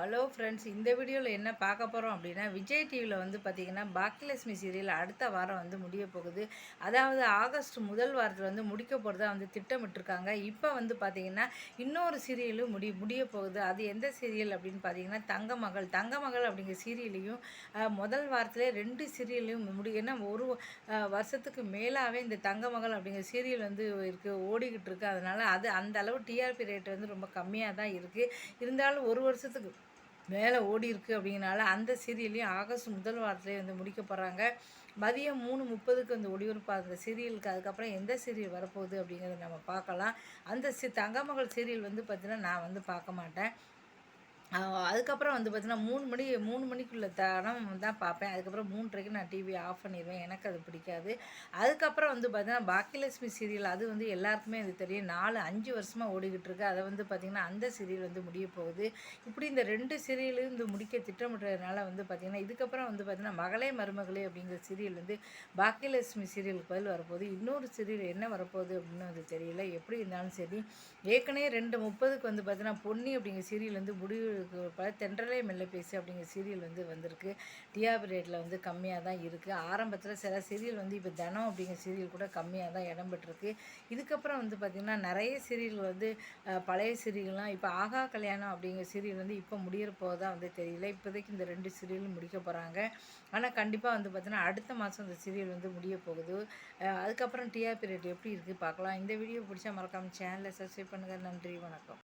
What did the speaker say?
Hello friends இந்த வீடியோவில் என்ன பார்க்க போகிறோம் அப்படின்னா விஜய் டிவியில் வந்து பார்த்திங்கன்னா பாக்கியலட்சுமி சீரியல் அடுத்த வாரம் வந்து முடிய போகுது. அதாவது ஆகஸ்ட் முதல் வாரத்தில் வந்து முடிக்க போகிறதா வந்து திட்டமிட்டிருக்காங்க. இப்போ வந்து பார்த்திங்கன்னா இன்னொரு சீரியலும் முடி முடிய போகுது. அது எந்த சீரியல் அப்படின்னு பார்த்தீங்கன்னா தங்க மகள் தங்க மகள் அப்படிங்கிற சீரியலையும் முதல் வாரத்தில் ரெண்டு சீரியலையும் முடி ஏன்னா ஒரு வருஷத்துக்கு மேலாகவே இந்த தங்க மகள் அப்படிங்கிற சீரியல் வந்து இருக்குது ஓடிக்கிட்டு இருக்குது அதனால் அது அந்த அளவு டிஆர்பி ரேட் வந்து ரொம்ப கம்மியாக தான் இருக்குது இருந்தாலும் ஒரு வருஷத்துக்கு மேலே ஓடி இருக்குது அப்படிங்கனால அந்த சீரியலையும் ஆகஸ்ட் முதல் வாரத்துலேயே வந்து முடிக்க போகிறாங்க மதியம் மூணு முப்பதுக்கு வந்து ஒளிபரப்பாக அந்த சீரியலுக்கு அதுக்கப்புறம் எந்த சீரியல் வரப்போகுது அப்படிங்கிறத நம்ம பார்க்கலாம். அந்த சி தங்கமகள் சீரியல் வந்து பார்த்திங்கன்னா நான் வந்து பார்க்க மாட்டேன். அதுக்கப்புறம் வந்து பார்த்தீங்கன்னா மூணு மணி மூணு மணிக்குள்ளே தரம் தான் பார்ப்பேன். அதுக்கப்புறம் மூன்றரைக்கு நான் டிவி ஆஃப் பண்ணிடுவேன் எனக்கு அது பிடிக்காது. அதுக்கப்புறம் வந்து பார்த்தீங்கன்னா பாக்கியலட்சுமி சீரியல் அது வந்து எல்லாருக்குமே அது தெரியும். நாலு அஞ்சு வருஷமாக ஓடிக்கிட்டு இருக்கு. அதை வந்து பார்த்திங்கன்னா அந்த சீரியல் வந்து முடிய போகுது. இப்படி இந்த ரெண்டு சீரியலும் இந்த முடிக்க திட்டமிடுறதுனால வந்து பார்த்திங்கன்னா இதுக்கப்புறம் வந்து பார்த்திங்கன்னா மகளே மருமகளே அப்படிங்கிற சீரியல் வந்து பாக்கியலட்சுமி சீரியலுக்கு பதில் வரப்போகுது. இன்னொரு சீரியல் என்ன வரப்போகுது அப்படின்னு அது தெரியல. எப்படி இருந்தாலும் சரி. ஏற்கனவே ரெண்டு முப்பதுக்கு வந்து பார்த்தீங்கன்னா பொன்னி அப்படிங்கிற சீரியல் வந்து முடிவு தென்றலே மெல்ல பேசி அப்படிங்கிற சீரியல் வந்து வந்திருக்கு. டிஆபி ரேட்டில் வந்து கம்மியாக தான் இருக்குது ஆரம்பத்தில் சில சீரியல் வந்து இப்போ தனம் அப்படிங்கிற சீரியல் கூட கம்மியாக தான் இடம் பெற்றிருக்கு இதுக்கப்புறம் வந்து பார்த்திங்கன்னா நிறைய சீரியல் வந்து பழைய சீரியல்லாம் இப்போ ஆகா கல்யாணம் அப்படிங்கிற சீரியல் வந்து இப்போ முடிகிற தான் வந்து தெரியல. இப்போதைக்கு இந்த ரெண்டு சீரியலும் முடிக்க போகிறாங்க ஆனால் கண்டிப்பாக வந்து பார்த்திங்கன்னா அடுத்த மாதம் இந்த சீரியல் வந்து முடிய போகுது. அதுக்கப்புறம் டிஆபி ரேட் எப்படி இருக்குது பார்க்கலாம். இந்த வீடியோ பிடிச்சா மறக்காமல் சேனலை சப்ஸ்கிரைப் பண்ணுங்கள் நன்றி வணக்கம்.